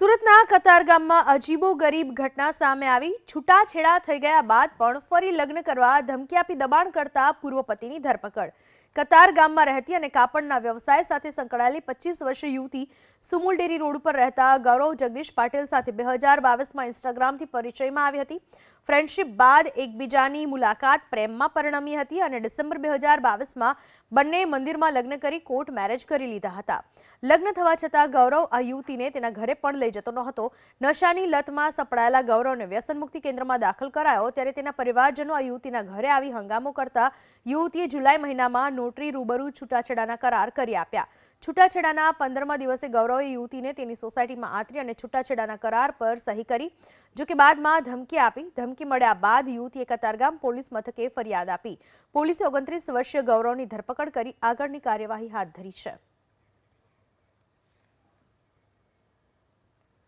સુરતના કતારગામમાં અજીબો ગરીબ ઘટના સામે આવી. છૂટાછેડા થઈ ગયા બાદ પણ ફરી લગ્ન કરવા ધમકી આપી દબાણ કરતા પૂર્વ પતિની ધરપકડ. કતાર ગામમાં રહેતી અને કાપડના વ્યવસાય સાથે સંકળાયેલી પચીસ વર્ષીય યુવતી સુમુલ ડેરી રોડ પર રહેતા ગૌરવ જગદીશ પાટીલ સાથે બે હજાર બાવીસમાં ઇન્સ્ટાગ્રામથી પરિચયમાં આવી હતી. ફ્રેન્ડશિપ બાદ એકબીજાની મુલાકાત પ્રેમમાં પરિણમી હતી અને ડિસેમ્બર બે હજાર બાવીસમાં બંને મંદિરમાં લગ્ન કરી કોર્ટ મેરેજ કરી લીધા હતા. લગ્ન થવા છતાં ગૌરવ આ યુવતીને તેના ઘરે પણ લઈ જતો નહોતો. નશાની લતમાં સપડાયેલા ગૌરવને વ્યસન મુક્તિ કેન્દ્રમાં દાખલ કરાયો ત્યારે તેના પરિવારજનો આ યુવતીના ઘરે આવી હંગામો કરતા યુવતીએ જુલાઈ મહિનામાં નોટરી રૂબરૂ છૂટાછેડાના કરાર કરી આપ્યા. છૂટાછેડાના પંદરમા દિવસે ગૌરવે યુવતીને તેની સોસાયટીમાં આતરી અને છૂટાછેડાના કરાર પર સહી કરી. જો કે બાદમાં ધમકી આપી. ધમકી મળ્યા બાદ યુવતીએ કતારગામ પોલીસ મથકે ફરિયાદ આપી. પોલીસે ઓગણત્રીસ વર્ષીય ગૌરવની ધરપકડ કરી આગળની કાર્યવાહી હાથ ધરી છે.